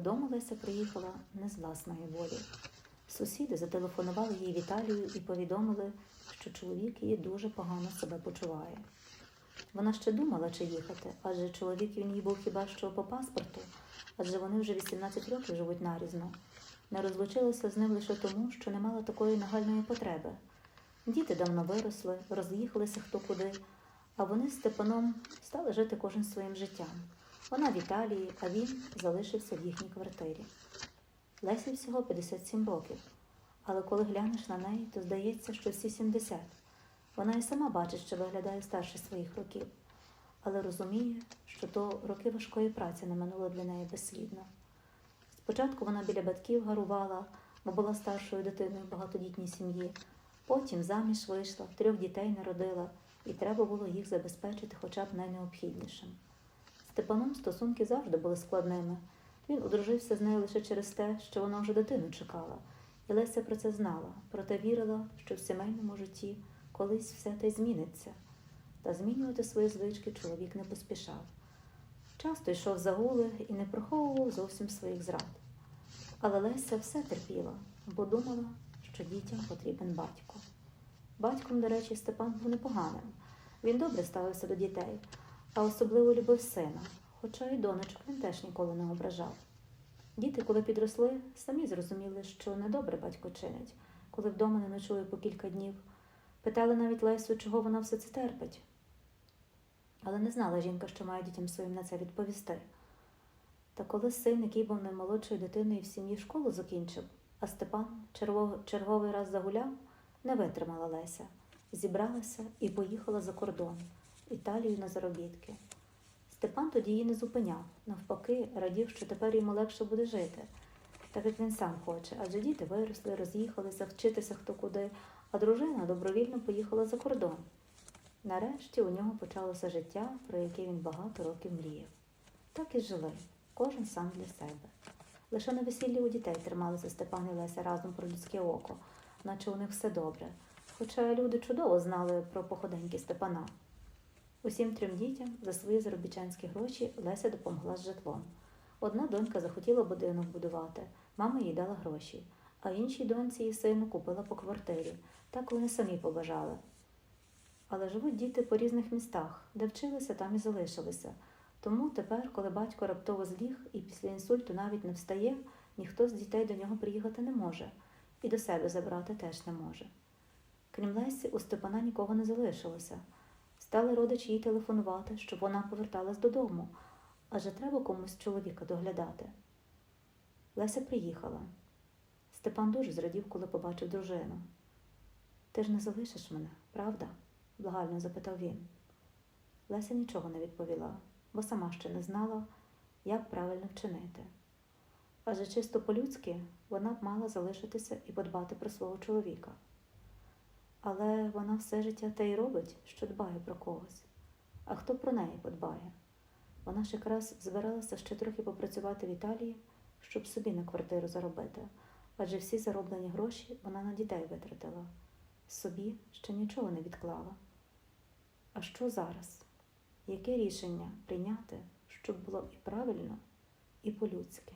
Додому Леся приїхала не з власної волі. Сусіди зателефонували їй в Італію і повідомили, що чоловік її дуже погано себе почуває. Вона ще думала, чи їхати, адже чоловік він їй був хіба що по паспорту, адже вони вже 18 років живуть нарізно. Не розлучилася з ним лише тому, що не мала такої нагальної потреби. Діти давно виросли, роз'їхалися хто куди, а вони з Степаном стали жити кожен своїм життям. Вона в Італії, а він залишився в їхній квартирі. Лесі всього 57 років, але коли глянеш на неї, то здається, що всі 70. Вона і сама бачить, що виглядає старше своїх років, але розуміє, що то роки важкої праці не минуло для неї безслідно. Спочатку вона біля батьків гарувала, бо була старшою дитиною в багатодітній сім'ї. Потім заміж вийшла, трьох дітей народила, і треба було їх забезпечити хоча б найнеобхіднішим. Степаном стосунки завжди були складними. Він одружився з нею лише через те, що вона вже дитину чекала, і Леся про це знала, проте вірила, що в сімейному житті колись все те зміниться. Та змінювати свої звички чоловік не поспішав. Часто йшов загули і не приховував зовсім своїх зрад. Але Леся все терпіла, бо думала, що дітям потрібен батько. Батьком, до речі, Степан був непоганим. Він добре ставився до дітей, а особливо любив сина, хоча й донечок він теж ніколи не ображав. Діти, коли підросли, самі зрозуміли, що недобре батько чинить, коли вдома не ночує по кілька днів. Питали навіть Лесю, чого вона все це терпить. Але не знала жінка, що має дітям своїм на це відповісти. Та коли син, який був наймолодшою дитиною в сім'ї школу закінчив, а Степан черговий раз загуляв, не витримала Леся, зібралася і поїхала за кордон, Італію на заробітки. Степан тоді її не зупиняв, навпаки, радів, що тепер йому легше буде жити, так як він сам хоче, адже діти виросли, роз'їхалися, вчитися хто куди, а дружина добровільно поїхала за кордон. Нарешті у нього почалося життя, про яке він багато років мріяв. Так і жили, кожен сам для себе. Лише на весіллі у дітей трималися Степан і Леся разом про людське око, наче у них все добре. Хоча люди чудово знали про походеньки Степана. Усім трьом дітям за свої заробітчанські гроші Леся допомогла з житлом. Одна донька захотіла будинок будувати, мама їй дала гроші, а іншій доньці і сину купила по квартирі. Так вони самі побажали. Але живуть діти по різних містах, де вчилися, там і залишилися. Тому тепер, коли батько раптово зліг і після інсульту навіть не встає, ніхто з дітей до нього приїхати не може, і до себе забрати теж не може. Крім Лесі, у Степана нікого не залишилося. Стали родичі їй телефонувати, щоб вона поверталась додому, адже треба комусь чоловіка доглядати. Леся приїхала. Степан дуже зрадів, коли побачив дружину. Ти ж не залишиш мене, правда? благально запитав він. Леся нічого не відповіла, бо сама ще не знала, як правильно вчинити. Адже чисто по-людськи вона б мала залишитися і подбати про свого чоловіка. Але вона все життя те й робить, що дбає про когось. А хто про неї подбає? Вона ж якраз збиралася ще трохи попрацювати в Італії, щоб собі на квартиру заробити, адже всі зароблені гроші вона на дітей витратила. Собі ще нічого не відклала. А що зараз? Яке рішення прийняти, щоб було і правильно, і по-людськи?